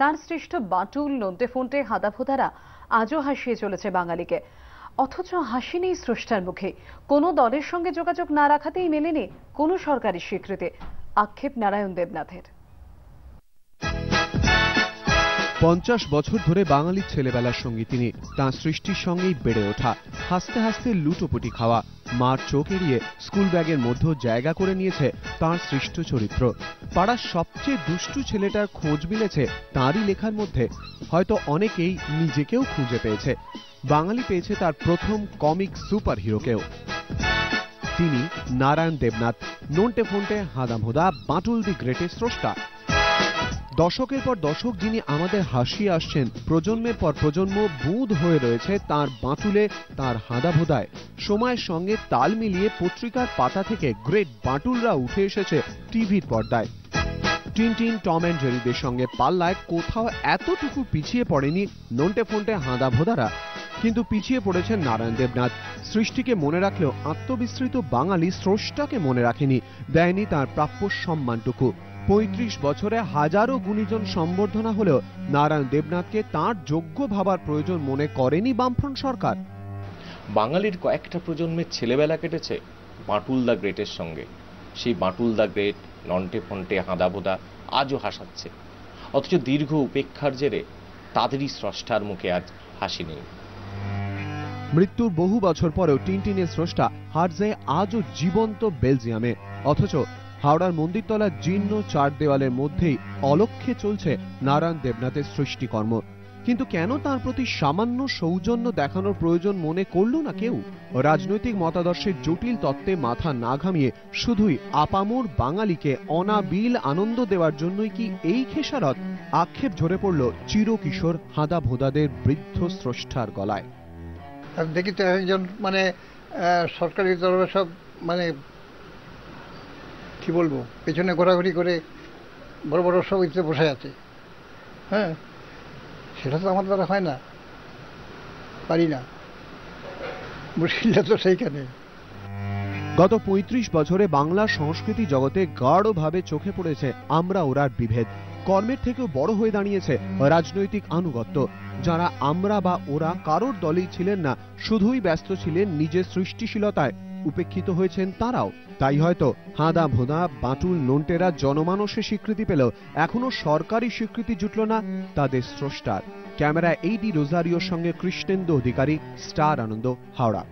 তার সৃষ্ট বাটুল নন্টে ফোন্টে হাদাফোদারা আজও হাসিয়ে চলেছে বাঙালিকে। অথচ হাসি নেই স্রষ্টার মুখে। কোনো দলের সঙ্গে যোগাযোগ না রাখাতেই মেলেনি কোনো সরকারি স্বীকৃতি। আক্ষেপ নারায়ণ দেবনাথের। পঞ্চাশ বছর ধরে বাঙালির ছেলেবেলার সঙ্গী তিনি। তাঁর সৃষ্টির সঙ্গেই বেড়ে ওঠা। হাসতে হাসতে লুটোপুটি খাওয়া। মার চোখ এড়িয়ে স্কুল ব্যাগের মধ্যে জায়গা করে নিয়েছে তাঁর সৃষ্ট চরিত্র। পাড়ার সবচেয়ে দুষ্টু ছেলেটার খোঁজ মিলেছে তাঁরই লেখার মধ্যে। হয়তো অনেকেই নিজেকেও খুঁজে পেয়েছে। বাঙালি পেয়েছে তার প্রথম কমিক সুপার হিরোকেও তিনি নারায়ণ দেবনাথ, নন্টে ফোন্টে হাদামহুদা বাঁটুল দি গ্রেটের স্রষ্টা। দশকের পর দশক যিনি আমাদের হাসিয়ে আসছেন, প্রজন্মের পর প্রজন্ম বুঁদ হয়ে রয়েছে তার বাঁটুলে, তার হাঁদাভোদায় সময়ের সঙ্গে তাল মিলিয়ে পত্রিকার পাতা থেকে গ্রেট বাঁটুলরা উঠে এসেছে টিভির পর্দায়। টিনটিন টম অ্যান্ড জেরিদের সঙ্গে পাল্লায় কোথাও এতটুকু পিছিয়ে পড়েনি নন্টে ফোন্টে হাঁদাভোদারা কিন্তু পিছিয়ে পড়েছেন নারায়ণ দেবনাথ। সৃষ্টিকে মনে রাখলেও আত্মবিস্তৃত বাঙালি স্রষ্টাকে মনে রাখেনি, দেয়নি তার প্রাপ্য সম্মানটুকু। পঁয়ত্রিশ বছরে হাজারো গুণীজন সম্বর্ধনা হলেও নারায়ণ দেবনাথকে তার যোগ্য ভাবার প্রয়োজন মনে করেনি বামফ্রন্ট সরকার। বাঙালির কয়েকটা প্রজন্মের ছেলেবেলা কেটেছে বাঁটুল দ্য গ্রেটের সঙ্গে। সেই বাঁটুল দ্য গ্রেট নন্টে ফন্টে হাঁদাবোদা আজও হাসাচ্ছে। অথচ দীর্ঘ উপেক্ষার জেরে তাদেরই স্রষ্টার মুখে আজ হাসি নেই। মৃত্যুর বহু বছর পরেও টিনটিনের স্রষ্টা হারজে আজও জীবন্ত বেলজিয়ামে। অথচ হাওড়ার মন্দিরতলার জীর্ণ চার দেওয়ালের মধ্যেই অলক্ষ্যে চলছে নারায়ণ দেবনাথের সৃষ্টিকর্ম। কিন্তু কেন তার প্রতি সামান্য সৌজন্য দেখানোর প্রয়োজন মনে করল না কেউ? রাজনৈতিক মতাদর্শের জটিল তত্ত্বে মাথা না ঘামিয়ে শুধুই আপামোর বাঙালিকে অনাবিল আনন্দ দেওয়ার জন্যই কি এই খেসারত? আক্ষেপ ঝরে পড়ল চিরকিশোর হাঁদা ভোদাদের বৃদ্ধ স্রষ্টার গলায়। আর দেখি তো একজন মানে সরকারি তরফে সব মানে কি বলব, পেছনে ঘোরাঘুরি করে বড় বড় সব বসে আছে। হ্যাঁ? সেটা তো আমার দ্বারা হয় না। পারি না। মুশকিলটা তো সেইখানে। গত ৩৫ বছরে বাংলা সংস্কৃতি জগতে গাঢ়ভাবে চোখে পড়েছে আমরা ওরার বিভেদ। কর্মের থেকেও বড় হয়ে দাঁড়িয়েছে রাজনৈতিক আনুগত্য। যারা আমরা বা ওরা কারোর দলেই ছিলেন না, শুধুই ব্যস্ত ছিলেন নিজের সৃষ্টিশীলতায়। উপেক্ষিত হয়েছেন তারাও। তাই হয়তো হাঁদা ভোঁদা বাঁটুল নন্টেরা জনমানসে স্বীকৃতি পেলেও এখনও সরকারি স্বীকৃতি জুটল না তাদের স্রষ্টার। ক্যামেরা এইডি রোজারিওর সঙ্গে কৃষ্ণেন্দু অধিকারী, স্টার আনন্দ, হাওড়া।